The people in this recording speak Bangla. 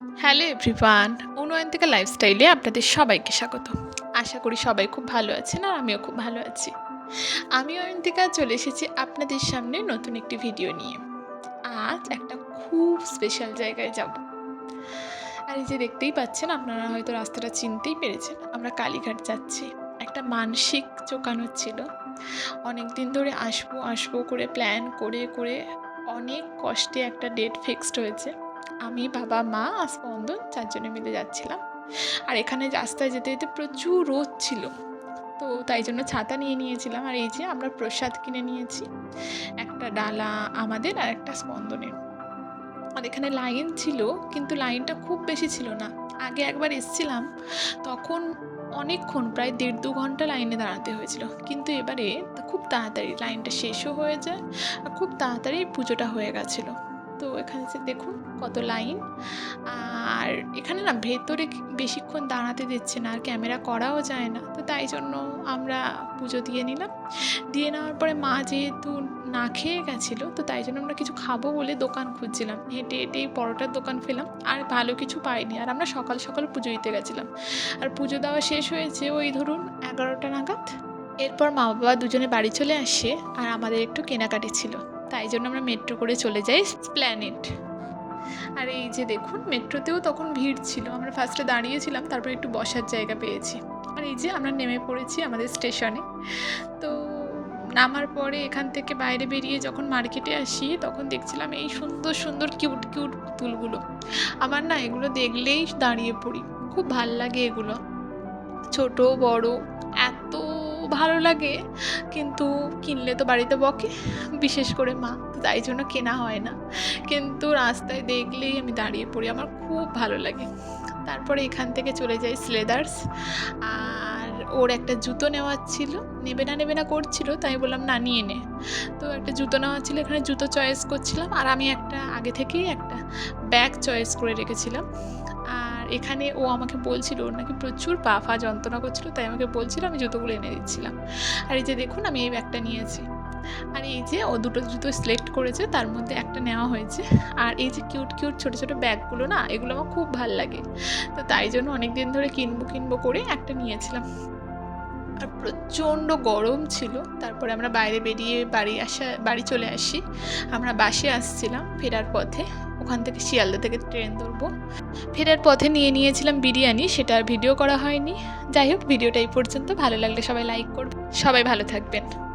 হ্যালো এভরিওয়ান অনুয়ন্তিকা লাইফস্টাইলে আপনাদের সবাইকে স্বাগত। আশা করি সবাই খুব ভালো আছেন আর আমিও খুব ভালো আছি। আমি অয়ন্তিকা চলে এসেছি আপনাদের সামনে নতুন একটি ভিডিও নিয়ে। আজ একটা খুব স্পেশাল জায়গায় যাব। আর এই যে দেখতেই পাচ্ছেন, আপনারা হয়তো রাস্তাটা চিনতেই পেরেছেন, আমরা কালীঘাট যাচ্ছি। একটা মানসিক চোকানো ছিল। অনেক দিন ধরে আসব আসব করে প্ল্যান করে করে অনেক কষ্টে একটা ডেট ফিক্সড হয়েছে। আমি বাবা, মা আর স্পন্দন চারজনে মিলে যাচ্ছিলাম। আর এখানে রাস্তায় যেতে যেতে প্রচুর রোদ ছিল। তো তাই জন্য ছাতা নিয়ে নিয়েছিলাম। আর এই যে আমরা প্রসাদ কিনে নিয়েছি, একটা ডালা, আমাদের আর একটা স্পন্দনের আর এখানে লাইন ছিল, কিন্তু লাইনটা খুব বেশি ছিল না। আগে একবার এসছিলাম, তখন অনেকক্ষণ, প্রায় দেড় দু ঘণ্টা লাইনে দাঁড়াতে হয়েছিল। কিন্তু এবারে খুব তাড়াতাড়ি লাইনটা শেষও হয়ে যায় আর খুব তাড়াতাড়ি পুজোটা হয়ে গেছিল। তো এখানে যে দেখুন কত লাইন। আর এখানে না ভেতরে বেশিক্ষণ দাঁড়াতে দিচ্ছে না আর ক্যামেরা করাও যায় না। তো তাই জন্য আমরা পুজো দিয়ে নিলাম। দিয়ে নেওয়ার পরে মা যেহেতু না খেয়ে গেছিল, তো তাই জন্য আমরা কিছু খাব বলে দোকান খুঁজছিলাম। হেঁটে হেঁটেই পরোটার দোকান পেলাম আর ভালো কিছু পাইনি। আর আমরা সকাল সকাল পুজো দিতে গেছিলাম। আর পুজো দেওয়া শেষ হয়েছে ওই ধরুন এগারোটা নাগাদ। এরপর মা বাবা দুজনে বাড়ি চলে আসে আর আমাদের একটু কেনাকাটি ছিল। তাই জন্য আমরা মেট্রো করে চলে যাই প্ল্যানেট আর এই যে দেখুন মেট্রোতেও তখন ভিড় ছিল। আমরা ফার্স্টে দাঁড়িয়েছিলাম, তারপর একটু বসার জায়গা পেয়েছি। আর এই যে আমরা নেমে পড়েছি আমাদের স্টেশনে। তো নামার পরে এখান থেকে বাইরে বেরিয়ে যখন মার্কেটে আসি, তখন দেখছিলাম এই সুন্দর সুন্দর কিউট কিউট পুতুলগুলো। আমার না এগুলো দেখলেই দাঁড়িয়ে পড়ি। খুব ভালো লাগে এগুলো। ছোট, বড় ভালো লাগে, কিন্তু কিনলে তো বাড়িতে বকে, বিশেষ করে মা। তো তাই জন্য কেনা হয় না। কিন্তু রাস্তায় দেখলেই আমি দাঁড়িয়ে পড়ি, আমার খুব ভালো লাগে। তারপরে এখান থেকে চলে যাই স্লেদার্স আর ওর একটা জুতো নেওয়ার ছিল। নেবে না নেবে না করছিল, তাই বললাম, না, নিয়ে নে। তো একটা জুতো নেওয়ার ছিল, এখানে জুতো চয়েস করছিলাম। আর আমি একটা, আগে থেকেই একটা ব্যাগ চয়েস করে রেখেছিলাম। এখানে ও আমাকে বলছিল, ওর নাকি প্রচুর পা ফা যন্ত্রণা করছিল, তাই আমাকে বলছিল, আমি জুতোগুলো এনে দিচ্ছিলাম। আর এই যে দেখুন, আমি এই ব্যাগটা নিয়েছি। আর এই যে ও দুটো জুতো সিলেক্ট করেছে, তার মধ্যে একটা নেওয়া হয়েছে। আর এই যে কিউট কিউট ছোটো ছোটো ব্যাগগুলো না, এগুলো আমার খুব ভালো লাগে। তো তাই জন্য অনেক দিন ধরে কিনবো কিনবো করে একটা নিয়েছিলাম। আর প্রচণ্ড গরম ছিল। তারপরে আমরা বাইরে বেরিয়ে বাড়ি আসা, বাড়ি চলে আসি। আমরা বাসে আসছিলাম ফেরার পথে। ওখান থেকে শিয়ালদা থেকে ট্রেন ধরবো। ফেরার পথে নিয়ে নিয়েছিলাম বিরিয়ানি, সেটা ভিডিও করা হয়নি। যাই হোক, ভিডিওটা এই পর্যন্ত। ভালো লাগলে সবাই লাইক করবে। সবাই ভালো থাকবেন।